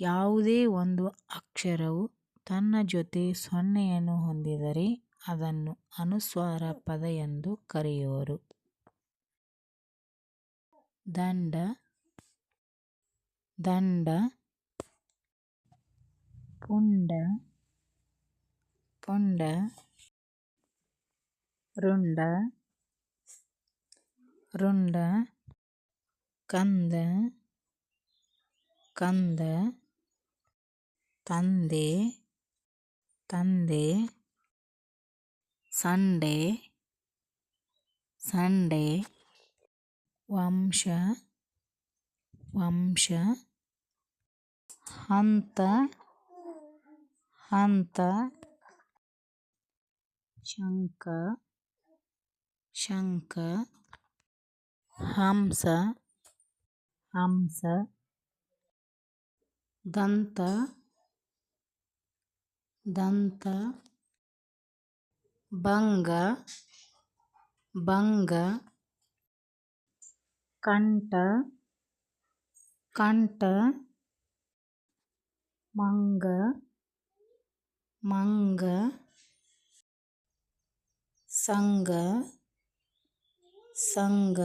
ಯಾವುದೇ ಒಂದು ಅಕ್ಷರವು ತನ್ನ ಜೊತೆ ಸೊನ್ನೆಯನ್ನು ಹೊಂದಿದರೆ ಅದನ್ನು ಅನುಸ್ವಾರ ಪದ ಎಂದು ಕರೆಯುವರು ದಂಡ ದಂಡ, ಪುಂಡ ಪುಂಡ, ರುಂಡ ರುಂಡ, ಕಂದ ಕಂದ ತಂದೆ ತಂದೆ ಸಂಡೆ ಸಂಡೆ ವಂಶ ವಂಶ ಹಂತ ಹಂತ ಶಂಕ ಶಂಕ ಹಂಸ ಹಂಸ ದಂತ ದಂತ ಭಂಗ ಭಂಗ ಕಂಠ ಕಂಠ ಮಂಗ ಮಂಗ ಸಂಘ ಸಂಘ